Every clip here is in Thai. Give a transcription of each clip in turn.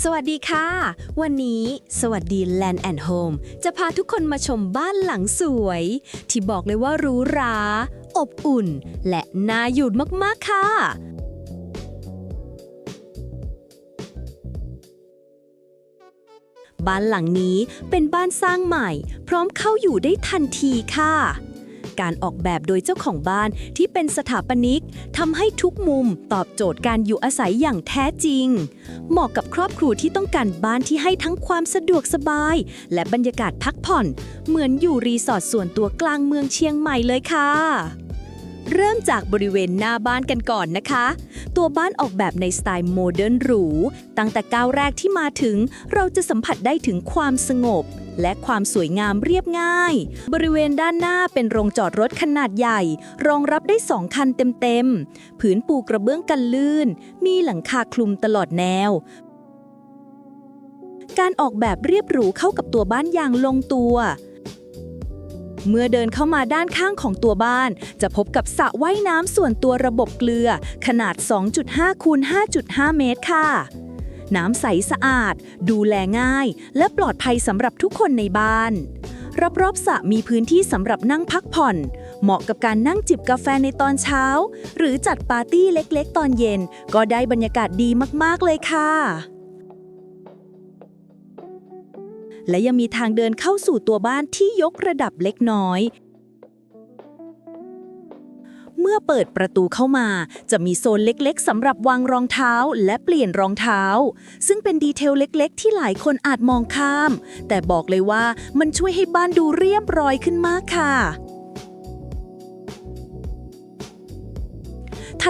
สวัสดีค่ะ วันนี้สวัสดี Land and Home จะพาทุกคนมาชมบ้านหลังสวย ที่บอกเลยว่าหรูหรา อบอุ่น และน่าอยู่มาก ๆ ค่ะ บ้านหลังนี้เป็นบ้านสร้างใหม่ พร้อมเข้าอยู่ได้ทันทีค่ะ การออกแบบโดยเจ้าของบ้านที่เป็นสถาปนิกทำให้ทุกมุมตอบโจทย์การอยู่อาศัยอย่างแท้จริง เหมาะกับครอบครัวที่ต้องการบ้านที่ให้ทั้งความสะดวกสบาย และบรรยากาศพักผ่อน เหมือนอยู่รีสอร์ทส่วนตัวกลางเมืองเชียงใหม่เลยค่ะ เริ่มจากบริเวณหน้าบ้านกันก่อนนะคะ ตัวบ้านออกแบบในสไตล์โมเดิร์นหรู ตั้งแต่ก้าวแรกที่มาถึง เราจะสัมผัสได้ถึงความสงบ และความสวยงามเรียบง่าย บริเวณด้านหน้าเป็นโรงจอดรถขนาดใหญ่ รองรับได้2คันเต็มๆ ผืนปูกระเบื้องกันลื่น มีหลังคาคลุมตลอดแนวการออกแบบเรียบหรูเข้ากับตัวบ้านอย่างลงตัว เมื่อเดินเข้ามาด้านข้างของตัวบ้าน จะพบกับสระว่ายน้ำส่วนตัวระบบเกลือ ขนาด 2.5คูณ5.5 เมตรค่ะ น้ำใสสะอาด ดูแลง่าย และปลอดภัยสำหรับทุกคนในบ้านรอบๆสระมีพื้นที่สำหรับนั่งพักผ่อน เหมาะกับการนั่งจิบกาแฟในตอนเช้า หรือจัดปาร์ตี้เล็กๆ ตอนเย็น ก็ได้บรรยากาศดีมากๆเลยค่ะ และยังมีทางเดินเข้าสู่ตัวบ้านที่ยกระดับเล็กน้อย เมื่อเปิดประตูเข้ามา จะมีโซนเล็กๆสำหรับวางรองเท้าและเปลี่ยนรองเท้า ซึ่งเป็นดีเทลเล็กๆ ที่หลายคนอาจมองข้าม แต่บอกเลยว่ามันช่วยให้บ้านดูเรียบร้อยขึ้นมากค่ะ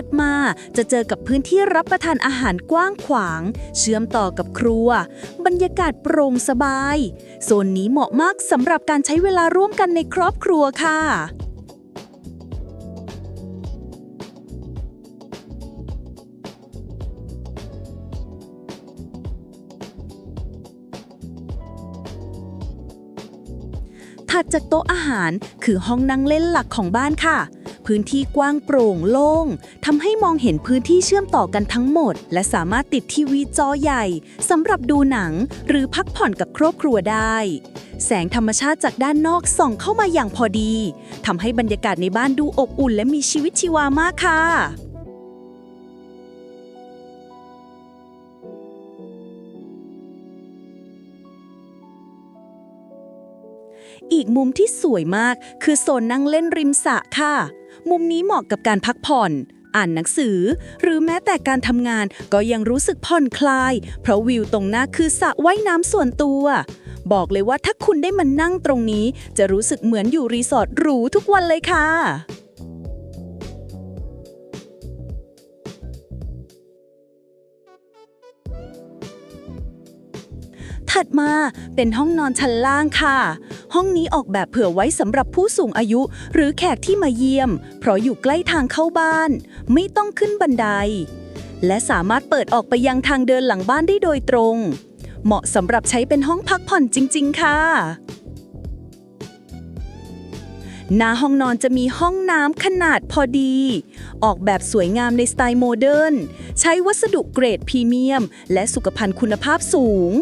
ดมาจะเจอกับพื้นที่รับประทานอาหารกว้างขวาง เชื่อมต่อกับครัว บรรยากาศโปร่งสบาย โซนนี้เหมาะมากสำหรับการใช้เวลาร่วมกันในครอบครัวค่ะถัดจากโต๊ะอาหารคือห้องนั่งเล่นหลักของบ้านค่ะ พื้นที่กว้างโปร่งโล่งทำให้มองเห็นพื้นที่เชื่อมต่อกันทั้งหมด และสามารถติดทีวีจอใหญ่สำหรับดูหนังหรือพักผ่อนกับครอบครัวได้ แสงธรรมชาติจากด้านนอกส่องเข้ามาอย่างพอดีทำให้บรรยากาศในบ้านดูอบอุ่นและมีชีวิตชีวามากค่ะอีกมุมที่สวยมากคือโซนนั่งเล่นริมสระค่ะ มุมนี้เหมาะกับการพักผ่อน อ่านหนังสือ หรือแม้แต่การทำงานก็ยังรู้สึกผ่อนคลาย เพราะวิวตรงหน้าคือสระว่ายน้ำส่วนตัว บอกเลยว่าถ้าคุณได้มานั่งตรงนี้ จะรู้สึกเหมือนอยู่รีสอร์ทหรูทุกวันเลยค่ะ ถัดมาเป็นห้องนอนชั้นล่างค่ะ ห้องนี้ออกแบบเผื่อไว้สำหรับผู้สูงอายุ หรือแขกที่มาเยี่ยม เพราะอยู่ใกล้ทางเข้าบ้าน ไม่ต้องขึ้นบันได และสามารถเปิดออกไปยังทางเดินหลังบ้านได้โดยตรง เหมาะสำหรับใช้เป็นห้องพักผ่อนจริง ๆ ค่ะหน้าห้องนอนจะมีห้องน้ำขนาดพอดี ออกแบบสวยงามในสไตล์โมเดิร์น ใช้วัสดุเกรดพรีเมียม และสุขภัณฑ์คุณภาพสูง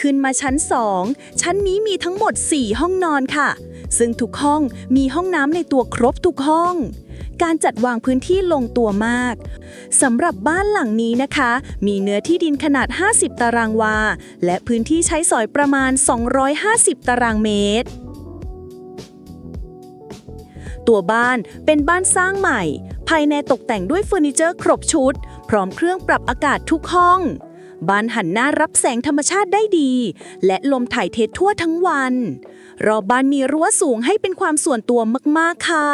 ขึ้นมาชั้น 2 ชั้นนี้มีทั้งหมด 4 ห้องนอนค่ะ ซึ่งทุกห้องมีห้องน้ำในตัวครบทุกห้อง การจัดวางพื้นที่ลงตัวมากสำหรับบ้านหลังนี้นะคะ มีเนื้อที่ดินขนาด 50 ตารางวา และพื้นที่ใช้สอยประมาณ 250 ตารางเมตร ตัวบ้านเป็นบ้านสร้างใหม่ ภายในตกแต่งด้วยเฟอร์นิเจอร์ครบชุด พร้อมเครื่องปรับอากาศทุกห้อง บ้านหันหน้ารับแสงธรรมชาติได้ดี และลมถ่ายเททั่วทั้งวัน รอบบ้านมีรั้วสูงให้เป็นความส่วนตัวมาก ๆ ค่ะ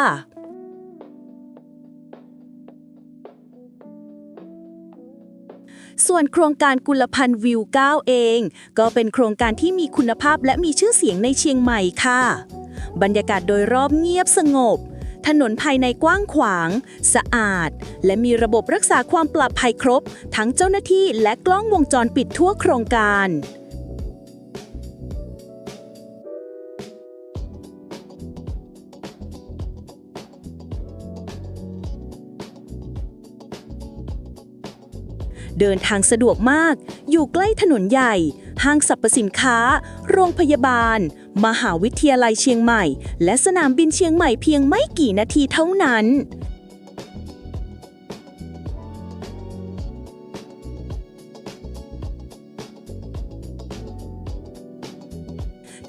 ส่วนโครงการกุลพันธ์วิว 9 เอง ก็เป็นโครงการที่มีคุณภาพและมีชื่อเสียงในเชียงใหม่ค่ะ บรรยากาศโดยรอบเงียบสงบ ถนนภายในกว้างขวาง สะอาด และมีระบบรักษาความปลอดภัยครบ ทั้งเจ้าหน้าที่และกล้องวงจรปิดทั่วโครงการ เดินทางสะดวกมาก อยู่ใกล้ถนนใหญ่ ห้างสรรพสินค้า โรงพยาบาล มหาวิทยาลัยเชียงใหม่ และสนามบินเชียงใหม่เพียงไม่กี่นาทีเท่านั้น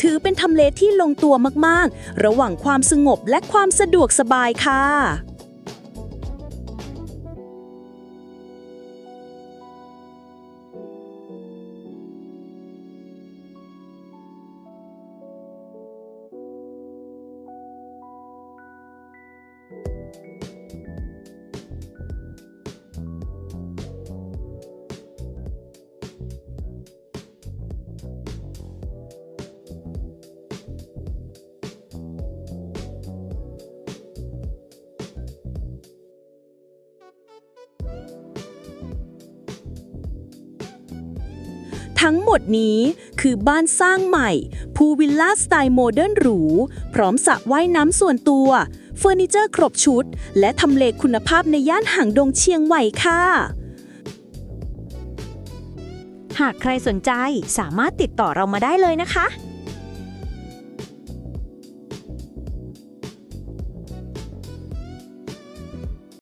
ถือเป็นทำเลที่ลงตัวมาก ๆ ระหว่างความสงบและความสะดวกสบายค่ะ ทั้งหมดนี้คือบ้านสร้างใหม่ พูลวิลล่าสไตล์โมเดิร์นหรู พร้อมสระว่ายน้ำส่วนตัว เฟอร์นิเจอร์ครบชุด และทำเลคุณภาพในย่านหางดงเชียงใหม่ค่ะ หากใครสนใจสามารถติดต่อเรามาได้เลยนะคะ